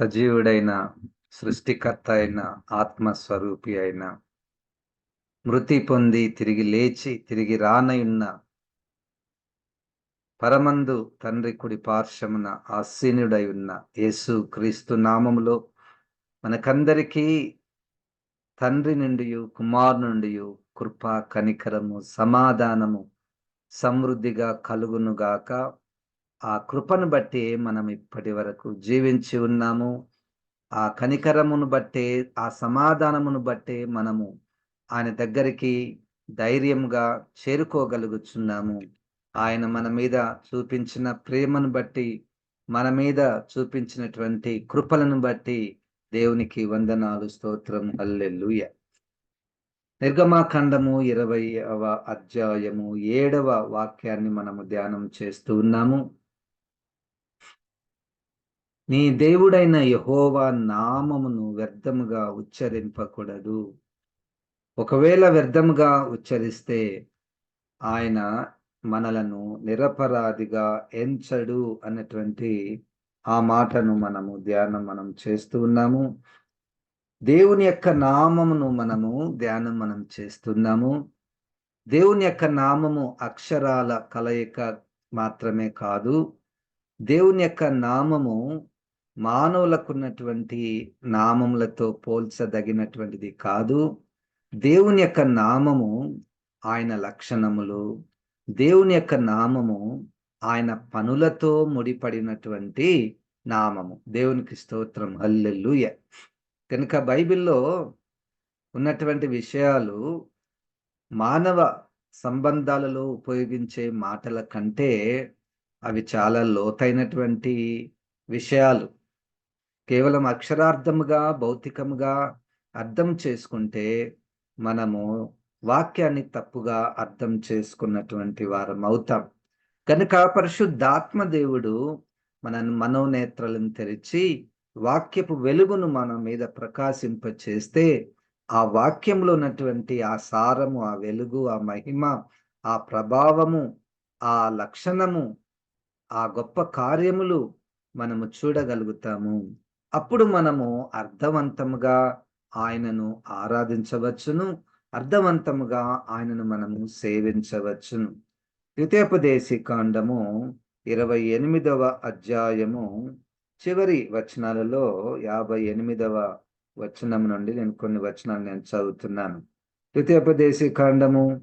సజీవుడైన సృష్టికర్త అయిన ఆత్మస్వరూపి అయిన మృతి పొంది తిరిగి లేచి తిరిగి రానయున్న పరమందు తండ్రి కుడి పార్శ్వమున ఆసీనుడై ఉన్న యేసు క్రీస్తు నామములో మనకందరికీ తండ్రి నుండి కుమారు నుండి కృప కనికరము సమాధానము సమృద్ధిగా కలుగునుగాక. ఆ కృపను బట్టి మనం ఇప్పటి వరకు జీవించి ఉన్నాము. ఆ కనికరమును బట్టే ఆ సమాధానమును బట్టే మనము ఆయన దగ్గరికి ధైర్యంగా చేరుకోగలుగుచున్నాము. ఆయన మన మీద చూపించిన ప్రేమను బట్టి మన మీద చూపించినటువంటి కృపలను బట్టి దేవునికి వందనాలు స్తోత్రం అల్లెల్లుయ నిర్గమాఖండము ఇరవైవ అధ్యాయము ఏడవ వాక్యాన్ని మనము ధ్యానం చేస్తూ ఉన్నాము. నీ దేవుడైన యహోవా నామమును వ్యర్థముగా ఉచ్చరింపకూడదు. ఒకవేళ వ్యర్థముగా ఉచ్చరిస్తే ఆయన మనలను నిరపరాధిగా ఎంచడు అన్నటువంటి ఆ మాటను మనము ధ్యానం మనం చేస్తూ ఉన్నాము. దేవుని యొక్క నామమును మనము ధ్యానం మనం చేస్తున్నాము. దేవుని యొక్క నామము అక్షరాల కలయిక మాత్రమే కాదు. దేవుని యొక్క నామము మానవులకున్నటువంటి నామములతో పోల్చదగినటువంటిది కాదు. దేవుని యొక్క నామము ఆయన లక్షణములు. దేవుని యొక్క నామము ఆయన పనులతో ముడిపడినటువంటి నామము. దేవునికి స్తోత్రం. హల్లెల్లుయ కనుక బైబిల్లో ఉన్నటువంటి విషయాలు మానవ సంబంధాలలో ఉపయోగించే మాటల కంటే అవి చాలా లోతైనటువంటి విషయాలు. కేవలం అక్షరార్థముగా భౌతికముగా అర్థం చేసుకుంటే మనము వాక్యాన్ని తప్పుగా అర్థం చేసుకున్నటువంటి వారం అవుతాం. కనుక పరిశుద్ధాత్మ దేవుడు మన మనోనేత్రలను తెరిచి వాక్యపు వెలుగును మన మీద ప్రకాశింప చేస్తే ఆ వాక్యంలో ఉన్నటువంటి ఆ సారము ఆ వెలుగు ఆ మహిమ ఆ ప్రభావము ఆ లక్షణము ఆ గొప్ప కార్యములు మనము చూడగలుగుతాము. అప్పుడు మనము అర్థవంతముగా ఆయనను ఆరాధించవచ్చును. అర్థవంతముగా ఆయనను మనము సేవించవచ్చును. ద్వితీయోపదేశి కాండము ఇరవై ఎనిమిదవ అధ్యాయము చివరి వచనాలలో యాభై ఎనిమిదవ వచనం నుండి నేను కొన్ని వచనాలు నేను చదువుతున్నాను. ద్వితీయోపదేశి కాండము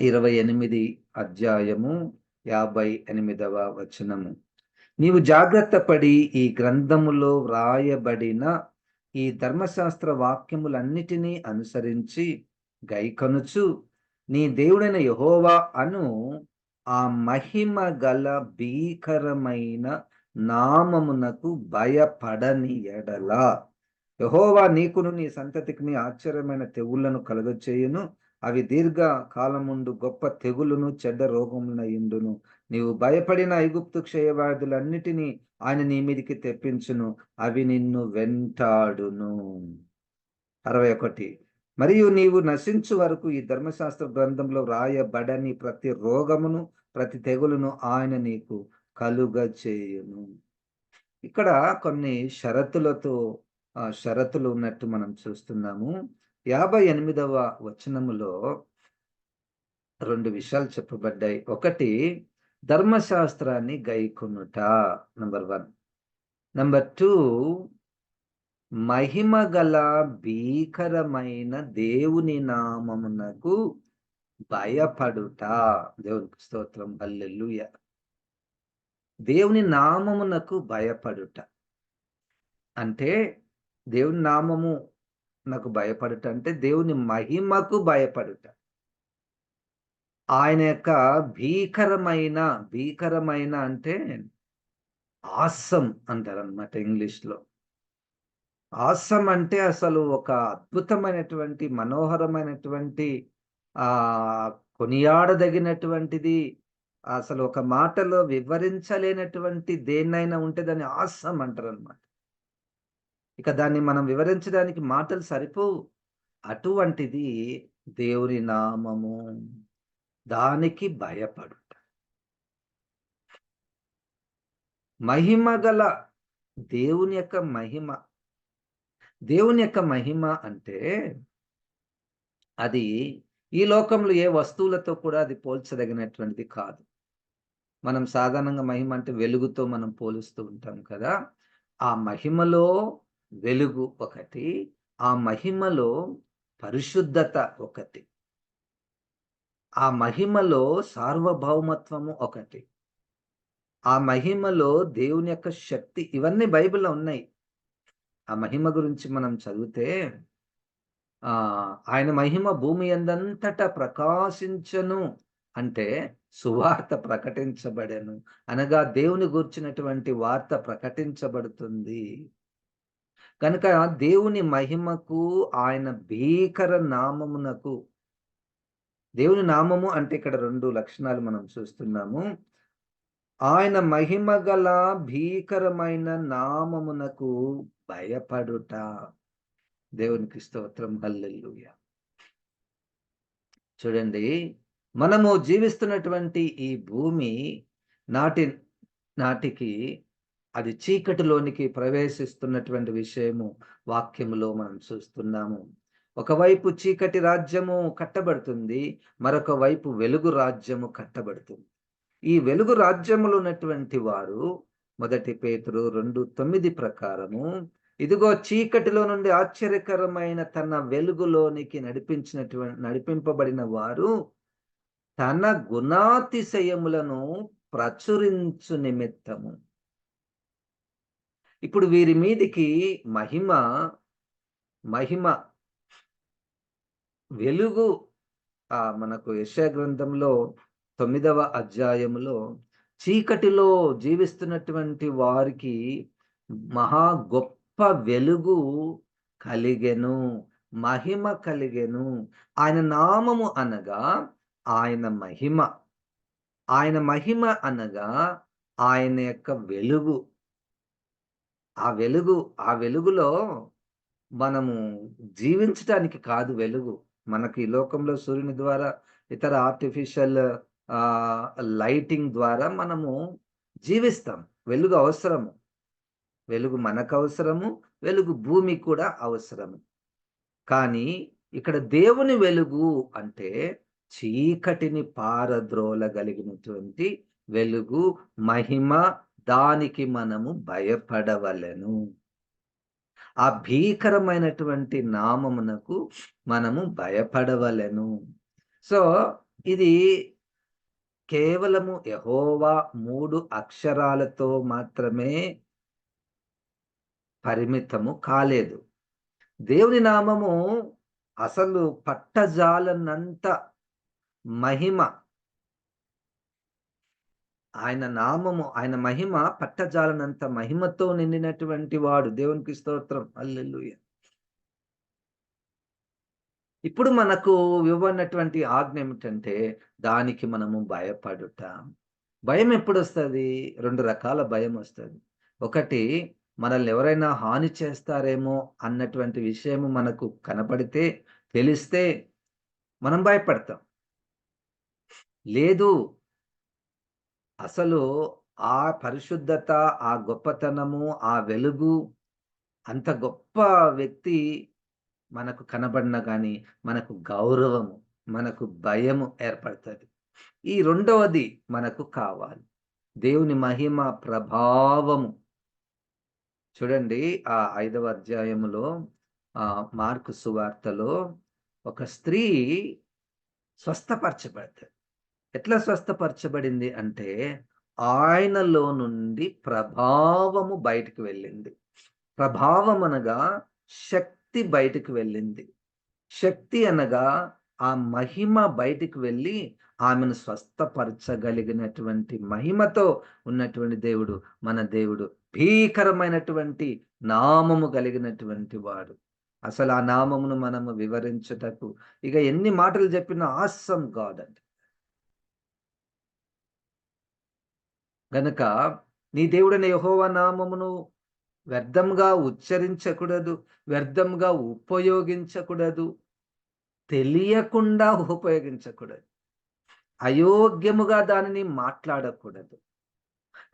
ఇరవై ఎనిమిది అధ్యాయము యాభై ఎనిమిదవ వచనము. నీవు జాగ్రత్త పడి ఈ గ్రంథములో వ్రాయబడిన ఈ ధర్మశాస్త్ర వాక్యములన్నిటినీ అనుసరించి గైకనుచు నీ దేవుడైన యహోవా అను ఆ మహిమ గల భీకరమైన నామమునకు భయపడని ఎడల. యహోవా నీకును నీ సంతతికి ఆశ్చర్యమైన తెగుళ్ళను కలగచేయును. అవి దీర్ఘ కాలముందు గొప్ప తెగులును చెడ్డ రోగములయుండును నీవు భయపడిన ఐగుప్తు క్షయవ్యాధులన్నిటినీ ఆయన నీ మీదికి తెప్పించును. అవి నిన్ను వెంటాడును. అరవై ఒకటి. మరియు నీవు నశించు వరకు ఈ ధర్మశాస్త్ర గ్రంథంలో రాయబడని ప్రతి రోగమును ప్రతి తెగులును ఆయన నీకు కలుగ చేయును ఇక్కడ కొన్ని షరతులతో షరతులు ఉన్నట్టు మనం చూస్తున్నాము. యాభై ఎనిమిదవ వచనములో రెండు విషయాలు చెప్పబడ్డాయి. ఒకటి ధర్మశాస్త్రాన్ని గైకొనుట నంబర్ వన్. నంబర్ టూ మహిమ గల భీకరమైన దేవుని నామమునకు భయపడుట. దేవునికి స్తోత్రం. అల్లెల్లుయ దేవుని నామమునకు భయపడుట. అంటే దేవుని నామము నాకు భయపడుట అంటే దేవుని మహిమకు భయపడుట. ఆయన యొక్క భీకరమైన భీకరమైన అంటే ఆసం అంటారు అనమాట ఇంగ్లీష్లో. ఆసం అంటే అసలు ఒక అద్భుతమైనటువంటి మనోహరమైనటువంటి ఆ కొనియాడదగినటువంటిది అసలు ఒక మాటలో వివరించలేనటువంటి దేన్నైనా ఉంటే దాన్ని ఆసం అంటారు అనమాట ఇక దాన్ని మనం వివరించడానికి మాటలు సరిపోవు. అటువంటిది దేవుని నామము. దానికి భయపడుట మహిమగల దేవుని యొక్క మహిమ. దేవుని యొక్క మహిమ అంటే అది ఈ లోకంలో ఏ వస్తువులతో కూడా అది పోల్చదగినటువంటిది కాదు. మనం సాధారణంగా మహిమ అంటే వెలుగుతో మనం పోలుస్తూ ఉంటాం కదా. ఆ మహిమలో వెలుగు ఒకటి ఆ మహిమలో పరిశుద్ధత ఒకటి. ఆ మహిమలో సార్వభౌమత్వము ఒకటి. ఆ మహిమలో దేవుని యొక్క శక్తి ఇవన్నీ బైబిల్లో ఉన్నాయి. ఆ మహిమ గురించి మనం చదివితే ఆ ఆయన మహిమ భూమి ఎందంతటా ప్రకాశించను అంటే సువార్త ప్రకటించబడెను అనగా దేవుని గూర్చినటువంటి వార్త ప్రకటించబడుతుంది. కనుక దేవుని మహిమకు ఆయన భీకర నామమునకు దేవుని నామము అంటే ఇక్కడ రెండు లక్షణాలు మనం చూస్తున్నాము. ఆయన మహిమ గల భీకరమైన నామమునకు భయపడుట. దేవునికి స్తోత్రం. హల్లెల్లుయ చూడండి మనము జీవిస్తున్నటువంటి ఈ భూమి నాటి నాటికి అది చీకటిలోనికి ప్రవేశిస్తున్నటువంటి విషయము వాక్యములో మనం చూస్తున్నాము. ఒకవైపు చీకటి రాజ్యము కట్టబడుతుంది మరొక వైపు వెలుగు రాజ్యము కట్టబడుతుంది. ఈ వెలుగు రాజ్యములు ఉన్నటువంటి వారు మొదటి పేతురు రెండు తొమ్మిది ప్రకారము ఇదిగో చీకటిలో నుండి ఆశ్చర్యకరమైన తన వెలుగులోనికి నడిపించినటువంటి నడిపింపబడిన వారు తన గుణాతిశయములను ప్రచురించు నిమిత్తము. ఇప్పుడు వీరి మీదికి మహిమ మహిమ వెలుగు ఆ మనకు యశా గ్రంథంలో తొమ్మిదవ అధ్యాయములో చీకటిలో జీవిస్తున్నటువంటి వారికి మహా గొప్ప వెలుగు కలిగెను మహిమ కలిగెను. ఆయన నామము అనగా ఆయన మహిమ. ఆయన మహిమ అనగా ఆయన యొక్క వెలుగు. ఆ వెలుగు ఆ వెలుగులో మనము జీవించటానికి కాదు వెలుగు. మనకి ఈ లోకంలో సూర్యుని ద్వారా ఇతర ఆర్టిఫిషియల్ లైటింగ్ ద్వారా మనము జీవిస్తాం. వెలుగు అవసరము. వెలుగు మనకు అవసరము. వెలుగు భూమి కూడా అవసరము. కానీ ఇక్కడ దేవుని వెలుగు అంటే చీకటిని పారద్రోలగలిగినటువంటి వెలుగు మహిమ దానికి మనము భయపడవలను. ఆ భీకరమైనటువంటి నామమునకు మనము భయపడవలను. సో ఇది కేవలము యహోవా మూడు అక్షరాలతో మాత్రమే పరిమితము కాలేదు. దేవుని నామము అసలు పట్టజాలనంత మహిమ ఆయన నామము ఆయన మహిమ పట్టజాలనంత మహిమతో నిండినటువంటి వాడు. దేవునికి స్తోత్రం. అల్లెలుయ ఇప్పుడు మనకు ఇవ్వనటువంటి ఆజ్ఞ ఏమిటంటే దానికి మనము భయపడుట. భయం ఎప్పుడు వస్తుంది రెండు రకాల భయం వస్తుంది. ఒకటి మనల్ని ఎవరైనా హాని చేస్తారేమో అన్నటువంటి విషయము మనకు కనపడితే తెలిస్తే మనం భయపడతాం. లేదు అసలు ఆ పరిశుద్ధత ఆ గొప్పతనము ఆ వెలుగు అంత గొప్ప వ్యక్తి మనకు కనబడిన కానీ మనకు గౌరవము మనకు భయము ఏర్పడుతుంది. ఈ రెండవది మనకు కావాలి. దేవుని మహిమ ప్రభావము. చూడండి ఆ ఐదవ అధ్యాయములో ఆ మార్కు సువార్తలో ఒక స్త్రీ స్వస్థపరచబడుతుంది. ఎట్లా స్వస్థపరచబడింది అంటే ఆయనలో నుండి ప్రభావము బయటకు వెళ్ళింది. ప్రభావం అనగా శక్తి బయటకు వెళ్ళింది. శక్తి అనగా ఆ మహిమ బయటికి వెళ్ళి ఆమెను స్వస్థపరచగలిగినటువంటి మహిమతో ఉన్నటువంటి దేవుడు మన దేవుడు భీకరమైనటువంటి నామము కలిగినటువంటి వాడు. అసలు ఆ నామమును మనము వివరించుటకు ఇక ఎన్ని మాటలు చెప్పినా ఆసం గాడ్ అంటే. గనుక నీ దేవుడైన యహోవ నామమును వ్యర్థంగా ఉచ్చరించకూడదు వ్యర్థంగా ఉపయోగించకూడదు తెలియకుండా ఉపయోగించకూడదు అయోగ్యముగా దానిని మాట్లాడకూడదు.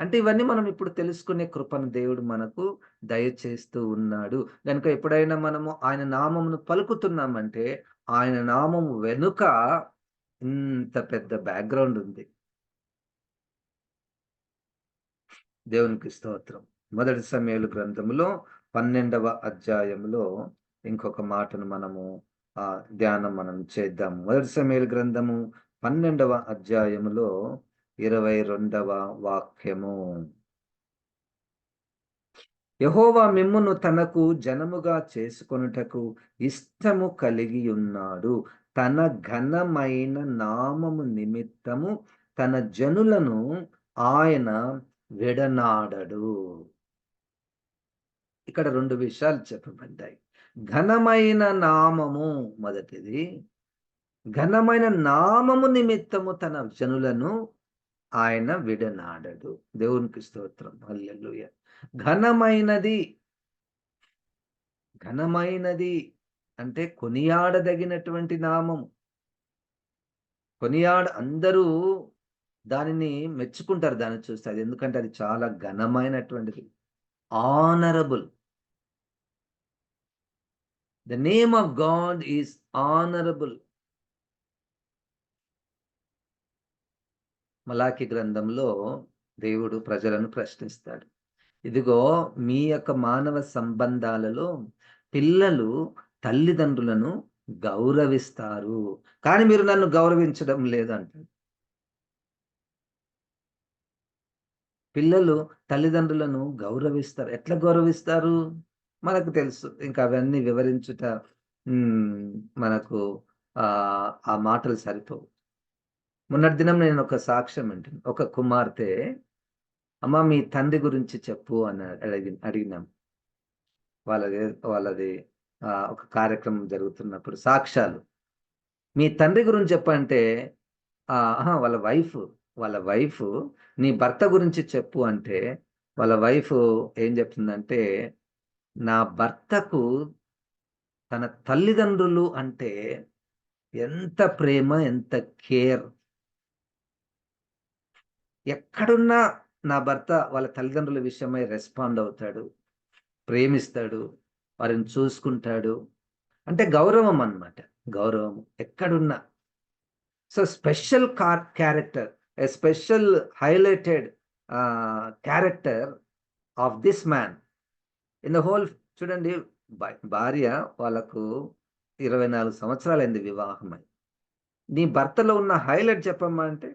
అంటే ఇవన్నీ మనం ఇప్పుడు తెలుసుకునే కృపను దేవుడు మనకు దయచేస్తూ ఉన్నాడు. కనుక ఎప్పుడైనా మనము ఆయన నామమును పలుకుతున్నామంటే ఆయన నామము వెనుక ఇంత పెద్ద బ్యాక్గ్రౌండ్ ఉంది. దేవునికి స్తోత్రం. మొదటి సమయాలు గ్రంథములో పన్నెండవ అధ్యాయంలో ఇంకొక మాటను మనము ఆ ధ్యానం మనం చేద్దాం మొదటి సమయాలు గ్రంథము పన్నెండవ అధ్యాయములో ఇరవై రెండవ వాక్యము. యహోవా మిమ్మును తనకు జనముగా చేసుకొనుటకు ఇష్టము కలిగి ఉన్నాడు. తన ఘనమైన నామము నిమిత్తము తన జనులను ఆయన విడనాడడు. ఇక్కడ రెండు విషయాలు చెప్పబడ్డాయి. ఘనమైన నామము మొదటిది. ఘనమైన నామము నిమిత్తము తన జనులను ఆయన విడనాడడు. దేవునికి స్తోత్రం. అల్లెలుయ ఘనమైనది. ఘనమైనది అంటే కొనియాడదగినటువంటి నామము. కొనియాడ అందరూ దానిని మెచ్చుకుంటారు దాన్ని చూస్తే. అది ఎందుకంటే అది చాలా ఘనమైనటువంటిది. Honourable the name of God is honourable Malachi గ్రంథంలో దేవుడు ప్రజలను ప్రశ్నిస్తాడు. ఇదిగో మీ యొక్క మానవ సంబంధాలలో పిల్లలు తల్లిదండ్రులను గౌరవిస్తారు. కానీ మీరు నన్ను గౌరవించడం లేదంటాడు. పిల్లలు తల్లిదండ్రులను గౌరవిస్తారు. ఎట్లా గౌరవిస్తారు? మనకు తెలుసు. ఇంకా అవన్నీ వివరించుట మనకు ఆ మాటలు సరిపోవు. మొన్నటి దినం నేను ఒక సాక్ష్యం వింటాను ఒక కుమార్తె అమ్మ మీ తండ్రి గురించి చెప్పు అని అడిగి అడిగినాం. వాళ్ళది వాళ్ళది ఒక కార్యక్రమం జరుగుతున్నప్పుడు సాక్ష్యాలు. మీ తండ్రి గురించి చెప్పంటే వాళ్ళ వైఫ్ వాళ్ళ వైఫ్ నీ భర్త గురించి చెప్పు అంటే వాళ్ళ వైఫ్ ఏం చెప్తుందంటే నా భర్తకు తన తల్లిదండ్రులు అంటే ఎంత ప్రేమ ఎంత కేర్. ఎక్కడున్నా నా భర్త వాళ్ళ తల్లిదండ్రుల విషయమై రెస్పాండ్ అవుతాడు ప్రేమిస్తాడు వారిని చూసుకుంటాడు. అంటే గౌరవం అనమాట గౌరవం ఎక్కడున్నా. So special car character a special highlighted character of this man in the whole చూడండి భార్య వాళ్ళకు ఇరవై నాలుగు సంవత్సరాలైంది వివాహమై. నీ భర్తలో ఉన్న హైలైట్ చెప్పమ్మా అంటే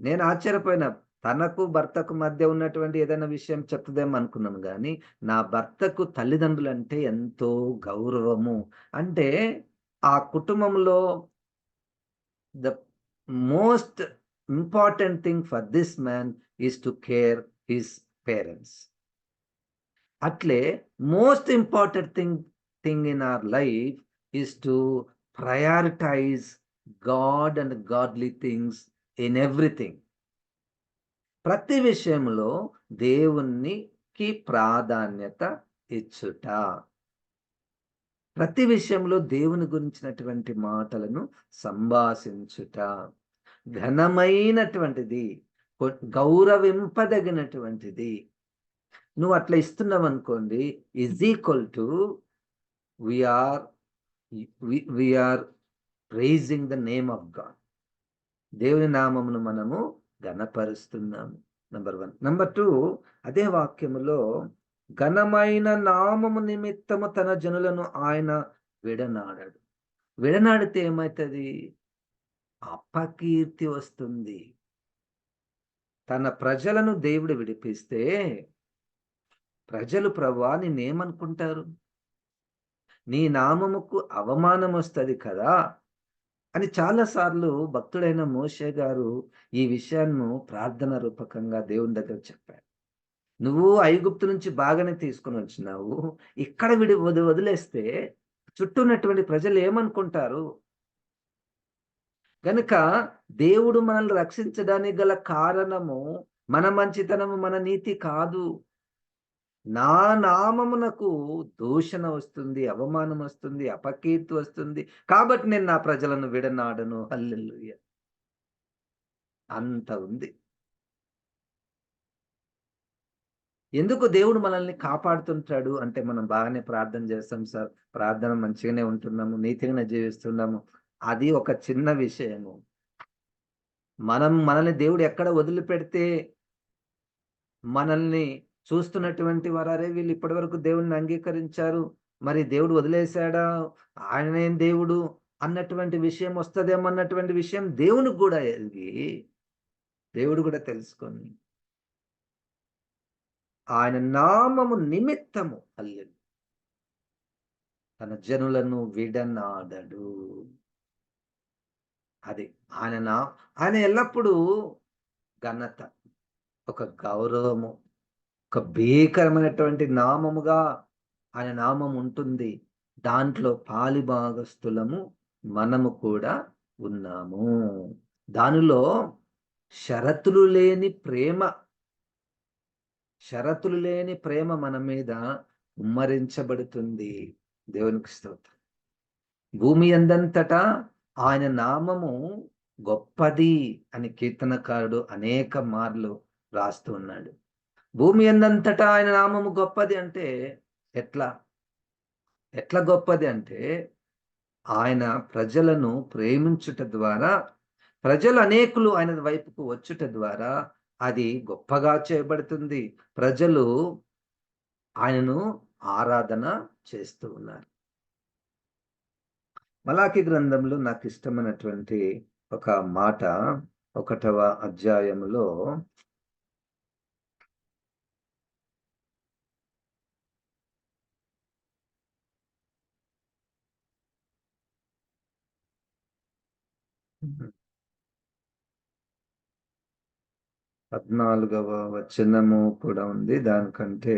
నేను ఆశ్చర్యపోయిన. తనకు భర్తకు మధ్య ఉన్నటువంటి ఏదైనా విషయం చెప్తుందేమో అనుకున్నాను కానీ నా భర్తకు తల్లిదండ్రులు అంటే ఎంతో గౌరవము. అంటే ఆ కుటుంబంలో the most important thing for this man is to care his parents అట్లే most important thing thing in our life is to prioritise God and godly things in everything ప్రతి విషయంలో దేవునికి ప్రాధాన్యత ఇచ్చుట. ప్రతి విషయంలో దేవుని గురించినటువంటి మాటలను సంభాషించుట. ఘనమైనటువంటిది గౌరవింపదగినటువంటిది. నువ్వు అట్లా ఇస్తున్నావు అనుకోండి is equal to we're we're raising the name of God దేవుని నామమును మనము ఘనపరుస్తున్నాము నంబర్ వన్ నంబర్ టూ అదే వాక్యములో ఘనమైన నామము నిమిత్తము తన జనులను ఆయన విడనాడాడు. విడనాడితే ఏమవుతుంది? అపకీర్తి వస్తుంది. తన ప్రజలను దేవుడు విడిపిస్తే ప్రజలు ప్రభా నేనేమనుకుంటారు నీ నామముకు అవమానం వస్తుంది కదా? అని చాలాసార్లు భక్తుడైన మోషే గారు ఈ విషయాన్ని ప్రార్థన రూపకంగా దేవుని దగ్గర చెప్పారు. నువ్వు ఐగుప్తు నుంచి బాగానే తీసుకుని వచ్చినావు. ఇక్కడ విడి వది వదిలేస్తే చుట్టూ ఉన్నటువంటి ప్రజలు ఏమనుకుంటారు? కనుక దేవుడు మనల్ని రక్షించడానికి గల కారణము మన మంచితనము మన నీతి కాదు. నా నామమునకు దూషణ వస్తుంది అవమానం వస్తుంది అపకీర్తి వస్తుంది. కాబట్టి నేను నా ప్రజలను విడనాడను. హల్లెల్లుయ అంత ఉంది. ఎందుకు దేవుడు మనల్ని కాపాడుతుంటాడు? అంటే మనం బాగానే ప్రార్థన చేస్తాం సార్. ప్రార్థన మంచిగానే ఉంటున్నాము నీతిగానే జీవిస్తున్నాము. అది ఒక చిన్న విషయము. మనం మనల్ని దేవుడు ఎక్కడ వదిలిపెడితే మనల్ని చూస్తున్నటువంటి వారే వీళ్ళు ఇప్పటి వరకు దేవుడిని అంగీకరించారు. మరి దేవుడు వదిలేశాడా? ఆయనేం దేవుడు అన్నటువంటి విషయం వస్తుందేమన్నటువంటి విషయం దేవునికి కూడా ఎదిగి దేవుడు కూడా తెలుసుకొని ఆయన నామము నిమిత్తము అల్లెడు తన జనులను విడనాడడు. అది ఆయన నా ఆయన ఎల్లప్పుడూ ఘనత ఒక గౌరవము ఒక భీకరమైనటువంటి నామముగా ఆయన నామం ఉంటుంది. దాంట్లో పాలిభాగస్థులము మనము కూడా ఉన్నాము. దానిలో షరతులు లేని ప్రేమ షరతులు లేని ప్రేమ మన మీద ఉమ్మరించబడుతుంది. దేవునికి స్తోత్రం. భూమి అందంతటా ఆయన నామము గొప్పది అని కీర్తనకారుడు అనేక మార్లు రాస్తూ ఉన్నాడు. భూమి ఎందంతటా ఆయన నామము గొప్పది అంటే ఎట్లా? ఎట్లా గొప్పది అంటే ఆయన ప్రజలను ప్రేమించుట ద్వారా ప్రజలు అనేకులు ఆయన వైపుకు వచ్చుట ద్వారా అది గొప్పగా చేయబడుతుంది. ప్రజలు ఆయనను ఆరాధన చేస్తూ ఉన్నారు. మలాకి గ్రంథంలో నాకు ఇష్టమైనటువంటి ఒక మాట ఒకటవ అధ్యాయములో పద్నాలుగవ వచనము కూడా ఉంది. దానికంటే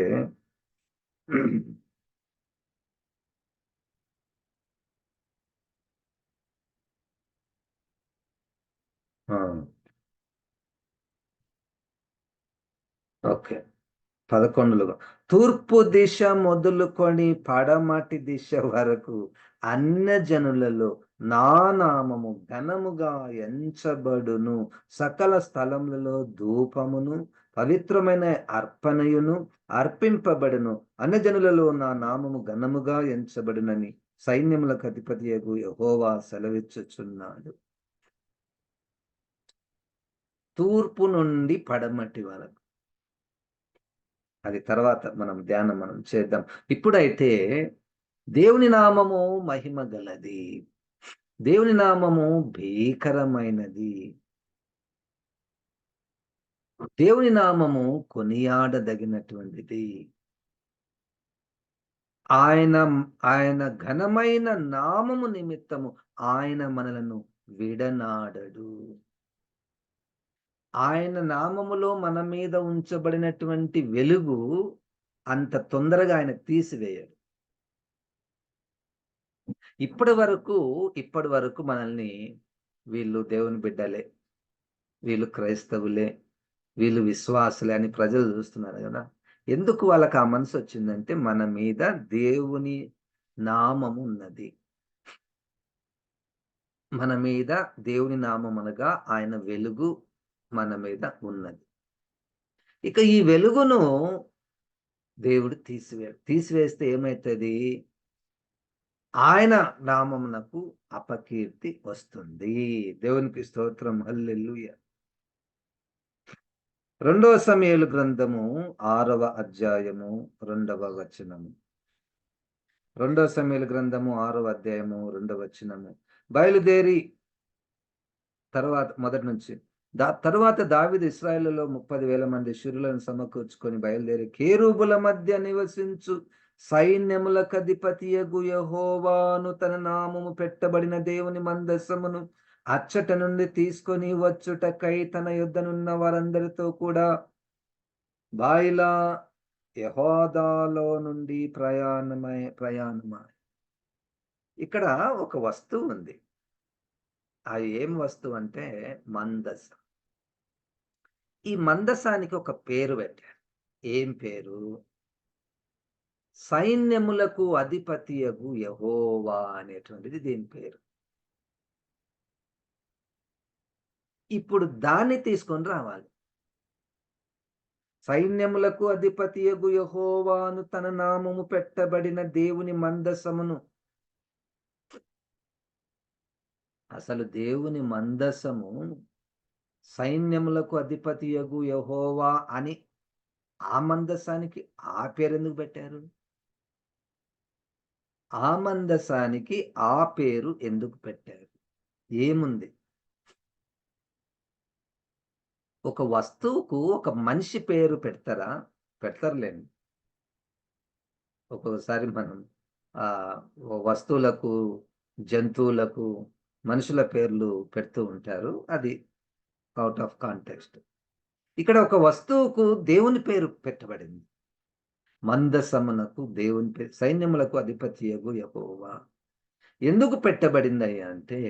ఓకే. పదకొండులుగా. తూర్పు దిశ మొదలుకొని పడమటి దిశ వరకు అన్న జనులలో నా నామము ఘనముగా ఎంచబడును. సకల స్థలములలో ధూపమును పవిత్రమైన అర్పణయును అర్పింపబడును. జనులలో నా నామము ఘనముగా ఎంచబడునని సైన్యములకు అధిపతి యహోవా సెలవిచ్చుచున్నాడు. తూర్పు నుండి పడమటి వరకు. అది తర్వాత మనం ధ్యానం మనం చేద్దాం. ఇప్పుడైతే దేవుని నామము మహిమ గలది. దేవుని నామము భీకరమైనది. దేవుని నామము కొనియాడదగినటువంటిది. ఆయన ఆయన ఘనమైన నామము నిమిత్తము ఆయన మనలను విడనాడడు. ఆయన నామములో మన మీద ఉంచబడినటువంటి వెలుగు అంత తొందరగా ఆయన తీసివేయడు. ఇప్పటి వరకు ఇప్పటి వరకు మనల్ని వీళ్ళు దేవుని బిడ్డలే వీళ్ళు క్రైస్తవులే వీళ్ళు విశ్వాసులే అని ప్రజలు చూస్తున్నారు కదా. ఎందుకు వాళ్ళకి ఆ మనసు వచ్చిందంటే మన మీద దేవుని నామము ఉన్నది. మన మీద దేవుని నామం అనగా ఆయన వెలుగు మన మీద ఉన్నది. ఇక ఈ వెలుగును దేవుడు తీసివే తీసివేస్తే ఏమవుతుంది ఆయన నామమునకు అపకీర్తి వస్తుంది. దేవునికి స్తోత్రం. హల్లెల్లుయ రెండవ సమయలు గ్రంథము ఆరవ అధ్యాయము రెండవ వచనము. రెండవ సమయలు గ్రంథము ఆరవ అధ్యాయము రెండవ వచనము. బయలుదేరి తర్వాత మొదటి నుంచి దా తరువాత దావిది ఇస్రాయేల్లో ముప్పది వేల మంది శిరులను సమకూర్చుకొని బయలుదేరి కేరూబుల మధ్య నివసించు సైన్యములకు అధిపతియగు యహోవాను తన నామము పెట్టబడిన దేవుని మందస్సమును అచ్చట నుండి తీసుకొని వచ్చుటకై తన యుద్ధనున్న వారందరితో కూడా బాయిలా యహోదాలో నుండి ప్రయాణమై ప్రయాణమై. ఇక్కడ ఒక వస్తువు ఉంది. ఆ ఏం వస్తువు అంటే మందస. ఈ మందసానికి ఒక పేరు పెట్టారు. ఏం పేరు? సైన్యములకు అధిపతియగు యహోవా అనేటువంటిది దీని పేరు. ఇప్పుడు దాన్ని తీసుకొని రావాలి. సైన్యములకు అధిపతియగు యహోవాను తన నామము పెట్టబడిన దేవుని మందసమును. అసలు దేవుని మందసము సైన్యములకు అధిపతియగు యహోవా అని ఆ మందసానికి ఆ పేరు ఎందుకు పెట్టారు? ఆ మందసానికి ఆ పేరు ఎందుకు పెట్టారు? ఏముంది? ఒక వస్తువుకు ఒక మనిషి పేరు పెడతారా? పెడతారులేండి. ఒక్కొక్కసారి మనం ఆ వస్తువులకు జంతువులకు మనుషుల పేర్లు పెడుతూ ఉంటారు. అది అవుట్ ఆఫ్ కాంటెక్స్ట్ ఇక్కడ ఒక వస్తువుకు దేవుని పేరు పెట్టబడింది. మందసమునకు దేవుని పేరు సైన్యములకు అధిపతి యహోవా. ఎందుకు పెట్టబడింది అంటే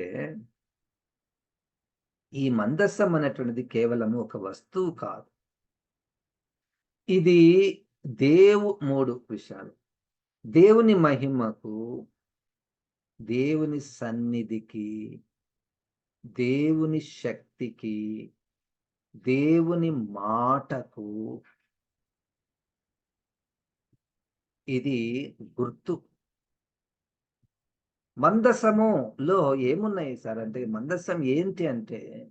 ఈ మందస్సం అనేటువంటిది కేవలం ఒక వస్తువు కాదు. ఇది దేవు మూడు విషయాలు. దేవుని మహిమకు దేవుని సన్నిధికి దేవుని శక్తికి దేవుని మాటకు ఇది గుర్తు. మందసములో ఏమున్నాయి సార్? అంటే మందసం ఏంటి అంటే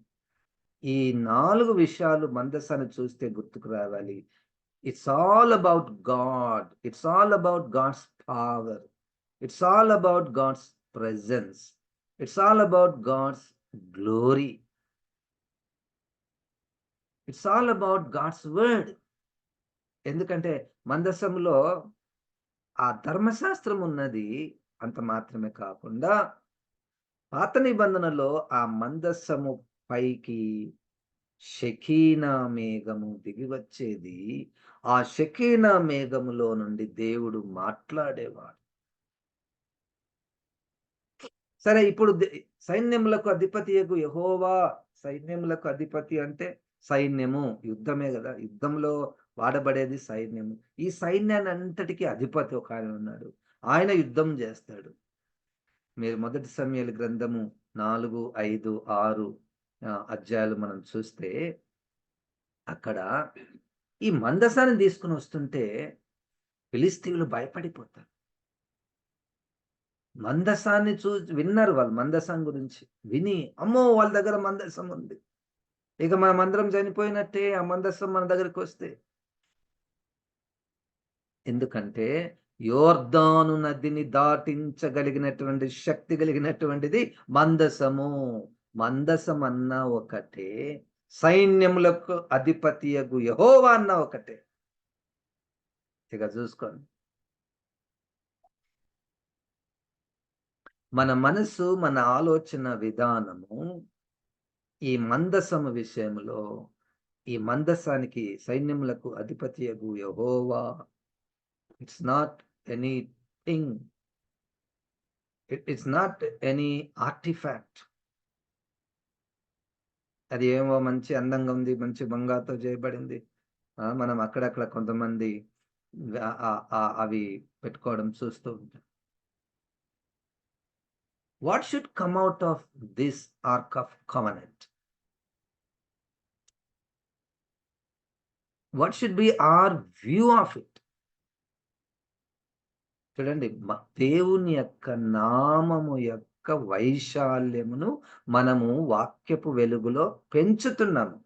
ఈ నాలుగు విషయాలు మందసాన్ని చూస్తే గుర్తుకు రావాలి. It's all about God it's all about God's power it's all about God's presence it's all about God's glory it's all about God's word ఎందుకంటే మందసంలో ఆ ధర్మశాస్త్రం ఉన్నది అంత మాత్రమే కాకుండా పాత నిబంధనలో ఆ మందస్సము పైకి షకీనా మేఘము దిగి వచ్చేది. ఆ షకీనా మేఘములో నుండి దేవుడు మాట్లాడేవాడు. సరే ఇప్పుడు సైన్యములకు అధిపతి యహోవా. సైన్యములకు అధిపతి అంటే సైన్యము. యుద్ధమే కదా యుద్ధంలో వాడబడేది సైన్యము. ఈ సైన్యాన్ని అంతటికీ అధిపతి ఒక ఆయన ఉన్నాడు. ఆయన యుద్ధం చేస్తాడు. మీరు మొదటి సమయాల గ్రంథము నాలుగు ఐదు ఆరు అధ్యాయాలు మనం చూస్తే అక్కడ ఈ మందసాన్ని తీసుకుని వస్తుంటే ఫిలిస్తీన్లు భయపడిపోతారు. మందసాన్ని చూ విన్నారు వాళ్ళు మందసం గురించి. విని అమ్మో వాళ్ళ దగ్గర మందసం ఉంది. ఇక మనం అందరం చనిపోయినట్టే ఆ మందసం మన దగ్గరికి వస్తే. ఎందుకంటే యోర్ధాను నదిని దాటించగలిగినటువంటి శక్తి కలిగినటువంటిది మందసము. మందసం అన్న ఒకటే సైన్యములకు అధిపతియగు యహోవా అన్న ఒకటే. ఇక చూసుకోండి. మన మనసు మన ఆలోచన విధానము ఈ మందసము విషయంలో ఈ మందసానికి సైన్యములకు అధిపతియగు Jehovah. It's not anything it it's not any artefact అది ఏమో మంచి అందంగా ఉంది మంచి బంగారుతో చేయబడింది. మనం అక్కడక్కడ కొంతమంది అవి పెట్టుకోవడం చూస్తూ ఉంటాం. What should come out of this ark of covenant what should be our view of it చూడండి దేవుని యొక్క నామము యొక్క వైశాల్యమును మనము వాక్యపు వెలుగులో పెంచుతున్నాము.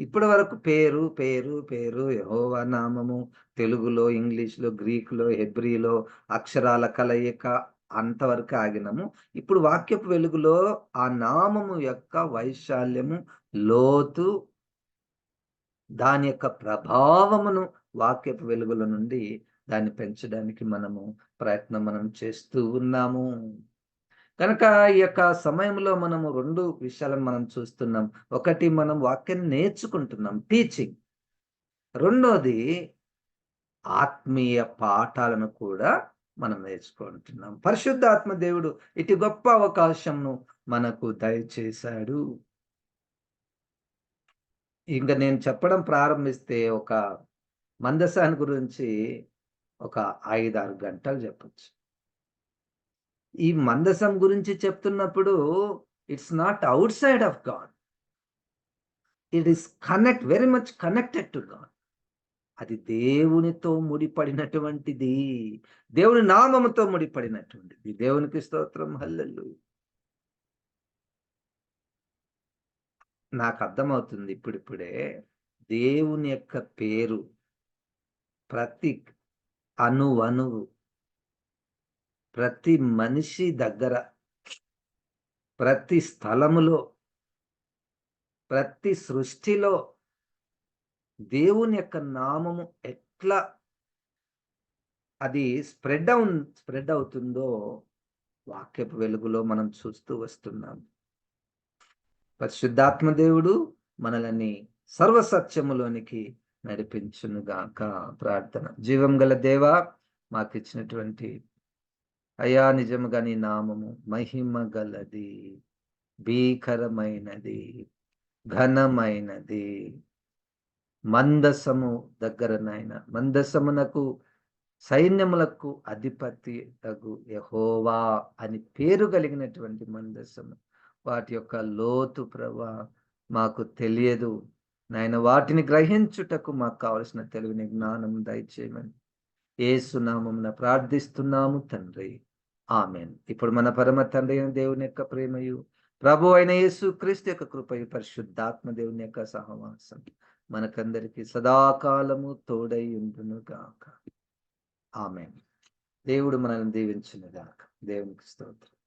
ఇప్పటి వరకు పేరు పేరు పేరు యహోవా నామము తెలుగులో ఇంగ్లీష్లో గ్రీకులో హెబ్రిలో అక్షరాల కలయిక అంతవరకు ఆగినాము. ఇప్పుడు వాక్యపు వెలుగులో ఆ నామము యొక్క వైశాల్యము లోతు దాని యొక్క ప్రభావమును వాక్యపు వెలుగుల నుండి దాన్ని పెంచడానికి మనము ప్రయత్నం మనం చేస్తూ ఉన్నాము. కనుక ఈ యొక్క సమయంలో మనము రెండు విషయాలను మనం చూస్తున్నాం. ఒకటి మనం వాక్యాన్ని నేర్చుకుంటున్నాం టీచింగ్ రెండోది ఆత్మీయ పాఠాలను కూడా మనం నేర్చుకుంటున్నాం. పరిశుద్ధాత్మ దేవుడు ఇటు గొప్ప అవకాశంను మనకు దయచేశాడు. ఇంకా నేను చెప్పడం ప్రారంభిస్తే ఒక మందసాని గురించి ఒక ఐదారు గంటలు చెప్పచ్చు. ఈ మందసం గురించి చెప్తున్నప్పుడు it's not outside of God. It is connect very much connected to God. అది దేవునితో ముడిపడినటువంటిది. దేవుని నామముతో ముడిపడినటువంటిది. దేవునికి స్తోత్రం. హల్లెలు నాకు అర్థమవుతుంది ఇప్పుడిప్పుడే. దేవుని యొక్క పేరు ప్రతి అణువణువు ప్రతి మనిషి దగ్గర ప్రతి స్థలములో ప్రతి సృష్టిలో దేవుని యొక్క నామము ఎట్లా అది స్ప్రెడ్ అవు స్ప్రెడ్ అవుతుందో వాక్యపు వెలుగులో మనం చూస్తూ వస్తున్నాం. పరిశుద్ధాత్మ దేవుడు మనల్ని సర్వసత్యములోనికి నడిపించునుగాక ప్రార్థన. జీవం గల దేవ మాకు ఇచ్చినటువంటి అయా నిజముగా నీ నామము మహిమ గలది భీకరమైనది ఘనమైనది. మందసము నాయన. మందసమునకు సైన్యములకు అధిపతి తగు యహోవా అని పేరు కలిగినటువంటి మందసము. వాటి యొక్క లోతు ప్రభా మాకు తెలియదు. నాయన వాటిని గ్రహించుటకు మాకు కావలసిన తెలివిని జ్ఞానం దయచేయమని. ఏసునామమున ప్రార్థిస్తున్నాము తండ్రి. ఆమెన్. ఇప్పుడు మన పరమ తండ్రి అయిన దేవుని యొక్క ప్రేమయు ప్రభు అయిన యేసు క్రీస్తు యొక్క కృపయు పరిశుద్ధాత్మ దేవుని యొక్క సహవాసం. మనకందరికీ సదాకాలము తోడై ఉండునుగాక. ఆమె దేవుడు మనల్ని దీవించునుగాక. దేవునికి స్తోత్రం.